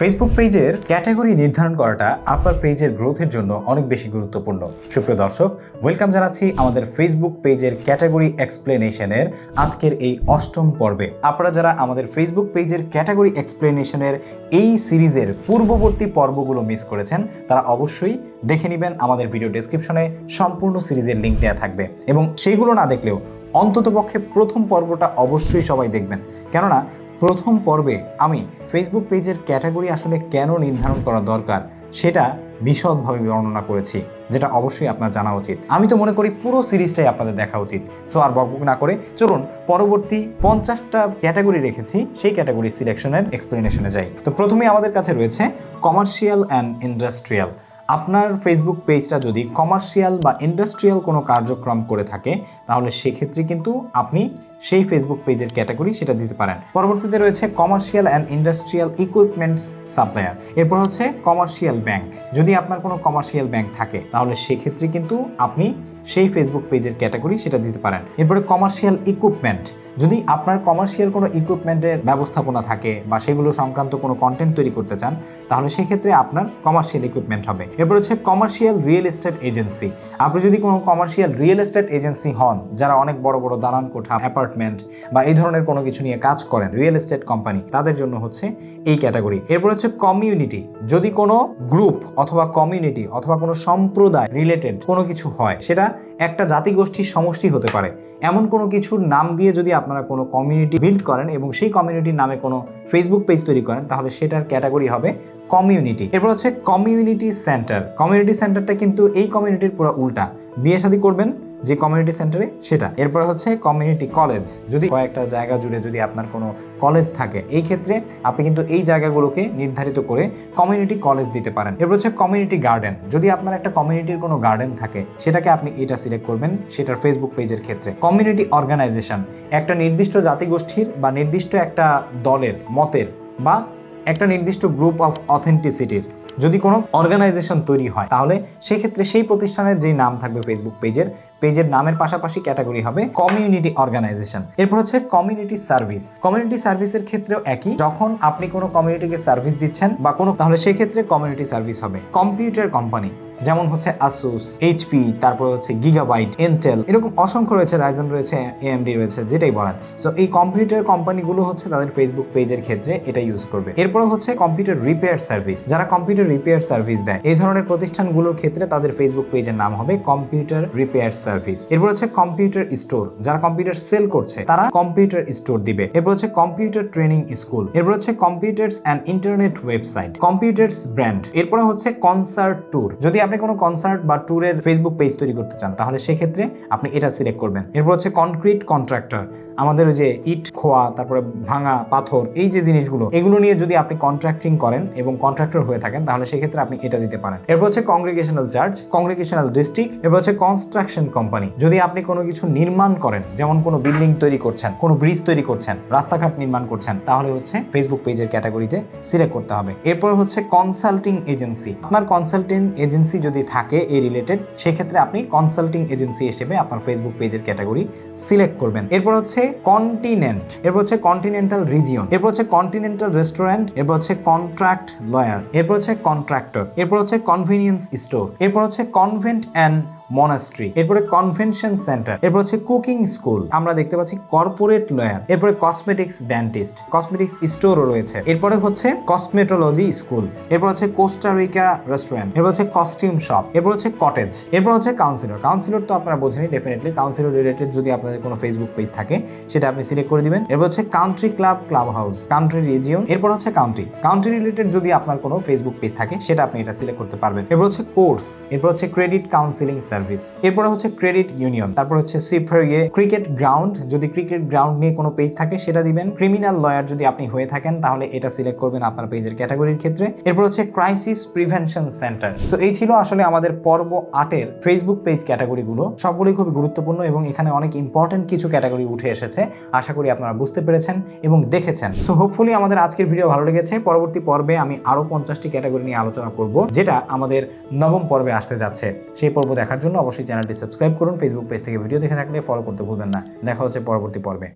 Facebook পেজের category নির্ধারণ করাটা আপনার পেজের গ্রোথের জন্য অনেক বেশি গুরুত্বপূর্ণ। সুপ্রিয় দর্শক ওয়েলকাম জানাচ্ছি আমাদের ফেসবুক পেজের ক্যাটাগরি এক্সপ্লেনেশনের আজকের এই অষ্টম পর্বে। আপনারা যারা আমাদের ফেসবুক পেজের ক্যাটাগরি এক্সপ্লেনেশনের এই সিরিজের পূর্ববর্তী পর্বগুলো মিস করেছেন, তারা অবশ্যই দেখে নেবেন, আমাদের ভিডিও ডেসক্রিপশনে সম্পূর্ণ সিরিজের লিঙ্ক দেওয়া থাকবে। এবং সেইগুলো না দেখলেও অন্ততপক্ষে প্রথম পর্বটা অবশ্যই সবাই দেখবেন। কেননা প্রথম পর্বে আমি ফেসবুক পেজের ক্যাটাগরি আসলে কেন নির্ধারণ করা দরকার, সেটা বিশদভাবে বর্ণনা করেছি, যেটা অবশ্যই আপনার জানা উচিত। আমি তো মনে করি পুরো সিরিজটাই আপনাদের দেখা উচিত। সো আর বকবক না করে, চলুন পরবর্তী পঞ্চাশটা ক্যাটাগরি রেখেছি, সেই ক্যাটাগরি সিলেকশনের এক্সপ্লেনেশনে যাই। তো প্রথমে আমাদের কাছে রয়েছে কমার্শিয়াল অ্যান্ড ইন্ডাস্ট্রিয়াল আপনার ফেসবুক পেজটা যদি কমার্শিয়াল বা ইন্ডাস্ট্রিয়াল কোনো কার্যক্রম করে থাকে, তাহলে সেক্ষেত্রে কিন্তু আপনি সেই ফেসবুক পেজের ক্যাটাগরি সেটা দিতে পারেন। পরবর্তীতে রয়েছে commercial and industrial equipments supplier এরপর হচ্ছে কমার্শিয়াল ব্যাংক যদি আপনার কোনো কমার্শিয়াল ব্যাংক থাকে, তাহলে সেক্ষেত্রে কিন্তু আপনি সেই ফেসবুক পেজের ক্যাটাগরি সেটা দিতে পারেন। এরপরে কমার্শিয়াল ইকুইপমেন্ট যদি আপনার কমার্শিয়াল কোনো ইকুইপমেন্টের ব্যবস্থাপনা থাকে বা সেগুলো সংক্রান্ত কোনো কন্টেন্ট তৈরি করতে চান, তাহলে সেক্ষেত্রে আপনার কমার্শিয়াল ইকুইপমেন্ট হবে। এরপর হচ্ছে কমার্শিয়াল রিয়েল এস্টেট এজেন্সি আপনি যদি কোনো কমার্শিয়াল রিয়েল এস্টেট এজেন্সি হন, যারা অনেক বড় বড় দালান কোঠা অ্যাপার্টমেন্ট বা এই ধরনের কোনো কিছু নিয়ে কাজ করেন রিয়েল এস্টেট কোম্পানি তাদের জন্য হচ্ছে এই ক্যাটাগরি এরপর হচ্ছে কমিউনিটি যদি কোনো গ্রুপ অথবা কমিউনিটি অথবা কোনো সম্প্রদায় রিলেটেড কোনো কিছু হয়, সেটা একটা জাতিগোষ্ঠীর সমষ্টি হতে পারে। এমন কোনো কিছুর নাম দিয়ে যদি আপনারা কোনো কমিউনিটি বিল্ড করেন এবং সেই কমিউনিটির নামে কোনো ফেসবুক পেজ তৈরি করেন, তাহলে সেটার ক্যাটাগরি হবে কমিউনিটি এরপর হচ্ছে কমিউনিটি সেন্টার কমিউনিটি সেন্টারটা কিন্তু এই কমিউনিটির পুরো উল্টা। বিয়ে শাদী করবেন যে কমিউনিটি সেন্টারে সেটা। এরপর হচ্ছে কমিউনিটি কলেজ যদি কয়েকটা জায়গা জুড়ে যদি আপনার কোনো কলেজ থাকে, এই ক্ষেত্রে আপনি কিন্তু এই জায়গাগুলোকে নির্ধারিত করে কমিউনিটি কলেজ দিতে পারেন। এরপর হচ্ছে কমিউনিটি গার্ডেন যদি আপনার একটা কমিউনিটির কোনো গার্ডেন থাকে, সেটাকে আপনি এটা সিলেক্ট করবেন সেটার ফেসবুক পেজের ক্ষেত্রে। কমিউনিটি অর্গানাইজেশন একটা নির্দিষ্ট জাতিগোষ্ঠীর বা নির্দিষ্ট একটা দলের, মতের বা একটা নির্দিষ্ট গ্রুপ অফ অথেন্টিসিটির যদি কোনো অর্গানাইজেশন তৈরি হয়, তাহলে সেক্ষেত্রে সেই প্রতিষ্ঠানের যে নাম থাকবে ফেসবুক পেজের পেজের নামের পাশাপাশি ক্যাটাগরি হবে কমিউনিটি অর্গানাইজেশন এরপর হচ্ছে কমিউনিটি সার্ভিস কমিউনিটি সার্ভিসের ক্ষেত্রেও একই। যখন আপনি কোনো কমিউনিটিকে সার্ভিস দিচ্ছেন বা কোনো, তাহলে সেক্ষেত্রে কমিউনিটি সার্ভিস হবে। কম্পিউটার কোম্পানি যেমন হচ্ছে আসুস এইচপি তারপর হচ্ছে গিগাবাইট ইন্টেল এরকম অসংখ্য রয়েছে রাইজন রয়েছে এএমডি রয়েছে, যেটাই বলেন। সো এই কম্পিউটার কোম্পানিগুলো হচ্ছে তাদের ফেসবুক পেজের ক্ষেত্রে এটা ইউজ করবে। এরপর হচ্ছে কম্পিউটার রিপেয়ার সার্ভিস যারা কম্পিউটার রিপেয়ার সার্ভিস দেয়, এই ধরনের প্রতিষ্ঠানগুলোর ক্ষেত্রে তাদের ফেসবুক পেজের নাম হবে কম্পিউটার রিপেয়ার সার্ভিস এরপর হচ্ছে কম্পিউটার স্টোর যারা কম্পিউটার সেল করছে, তারা কম্পিউটার স্টোর দিবে। এরপর হচ্ছে কম্পিউটার ট্রেনিং স্কুল এরপর হচ্ছে computers and internet website computers brand এরপর হচ্ছে কনসার্ট ট্যুর যদি আপনি কোনো কনসার্ট বা ট্যুরের ফেসবুক পেজ তৈরি করতে চান, তাহলে সেক্ষেত্রে আপনি এটা সিলেক্ট করবেন। এরপর হচ্ছে কনক্রিট কন্ট্রাক্টর আমাদের ওই যে ইট, খোয়া, তারপরে ভাঙা, পাথর, এই যে জিনিসগুলো, এগুলো নিয়ে যদি আপনি কন্ট্রাক্টিং করেন এবং কন্ট্রাক্টর হয়ে থাকেন, তাহলে সেক্ষেত্রে আপনি এটা দিতে পারেন। এরপর হচ্ছে কংগ্রেগেশনাল চার্জ কংগ্রেগেশনাল ডিস্ট্রিক্ট এরপর হচ্ছে কনস্ট্রাকশন কোম্পানি যদি আপনি কোনো কিছু নির্মাণ করেন, যেমন কোনো বিল্ডিং তৈরি করছেন, কোনো ব্রিজ তৈরি করছেন, রাস্তাঘাট নির্মাণ করছেন, তাহলে হচ্ছে ফেসবুক পেজের ক্যাটাগরিতে সিলেক্ট করতে হবে। এরপর হচ্ছে কনসাল্টিং এজেন্সি আপনার কনসাল্টিং এজেন্সি যদি থাকে এই রিলেটেড সেক্ষেত্রে আপনি কনসাল্টিং এজেন্সি হিসেবে আপনার ফেসবুক পেজের ক্যাটাগরি সিলেক্ট করবেন। এরপর হচ্ছে কন্টিনেন্ট এরপর হচ্ছে কন্টিনেন্টাল রিজিয়ন এরপর হচ্ছে কন্টিনেন্টাল রেস্টুরেন্ট এরপর হচ্ছে কন্ট্রাক্ট লয়ার এরপর হচ্ছে কন্ট্রাক্টর এরপর হচ্ছে কনভিনিয়েন্স স্টোর এরপর হচ্ছে কনভেন্ট অ্যান্ড মনাস্ট্রি এরপরে কনভেনশন সেন্টার এরপর হচ্ছে কুকিং স্কুল আমরা দেখতে পাচ্ছি কর্পোরেট লয়ার এরপরে কসমেটিক্স ডেন্টিস্ট কসমেটিক্স স্টোরও রয়েছে, এরপরে হচ্ছে কসমেটোলজি স্কুল এরপর হচ্ছে কোস্টারিকা রেস্টুরেন্ট এরপর হচ্ছে কস্টিউম শপ এরপর হচ্ছে কটেজ এরপর হচ্ছে কাউন্সিলর কাউন্সিলর তো আপনারা বোঝেনি ডেফিনেটলি কাউন্সিলর রিলেটেড যদি আপনাদের কোনো ফেসবুক পেজ থাকে, সেটা আপনি সিলেক্ট করে দিবেন, এরপর হচ্ছে country club club house country region এরপর হচ্ছে কাউন্ট্রি কাউন্ট্রি রিলেটেড যদি আপনার কোনো ফেসবুক পেজ থাকে, সেটা আপনি এটা সিলেক্ট করতে পারবেন, এরপর হচ্ছে কোর্স এরপর হচ্ছে ক্রেডিট কাউন্সিলিং এরপরে হচ্ছে ক্রেডিট ইউনিয়ন তারপর হচ্ছে সিফারিয়ে ক্রিকেট গ্রাউন্ড যদি ক্রিকেট গ্রাউন্ড নিয়ে কোনো পেজ থাকে, সেটা দিবেন। ক্রিমিনাল লয়ার যদি আপনি হয়ে থাকেন, তাহলে এটা সিলেক্ট করবেন আপনার পেজের ক্যাটাগরির ক্ষেত্রে। এরপর হচ্ছে ক্রাইসিস প্রিভেনশন সেন্টার সো এই ছিল আসলে আমাদের পর্ব আটের ফেসবুক পেজ ক্যাটাগরিগুলো সবগুলোই খুবই গুরুত্বপূর্ণ এবং এখানে অনেক ইম্পর্টেন্ট কিছু ক্যাটাগরি উঠে এসেছে। আশা করি আপনারা বুঝতে পেরেছেন এবং দেখেছেন। সো হোপফুলি আমাদের আজকের ভিডিও ভালো লেগেছে। পরবর্তী পর্বে আমি আরও পঞ্চাশটি ক্যাটাগরি নিয়ে আলোচনা করব, যেটা আমাদের নবম পর্বে আসতে যাচ্ছে। সেই পর্ব দেখার জন্য অবশ্যই চ্যানেলটি সাবস্ক্রাইব করুন ফেসবুক পেজ থেকে ভিডিও দেখে থাকলে ফলো করতে ভুলবেন না। দেখা হচ্ছে পরবর্তী পর্বে।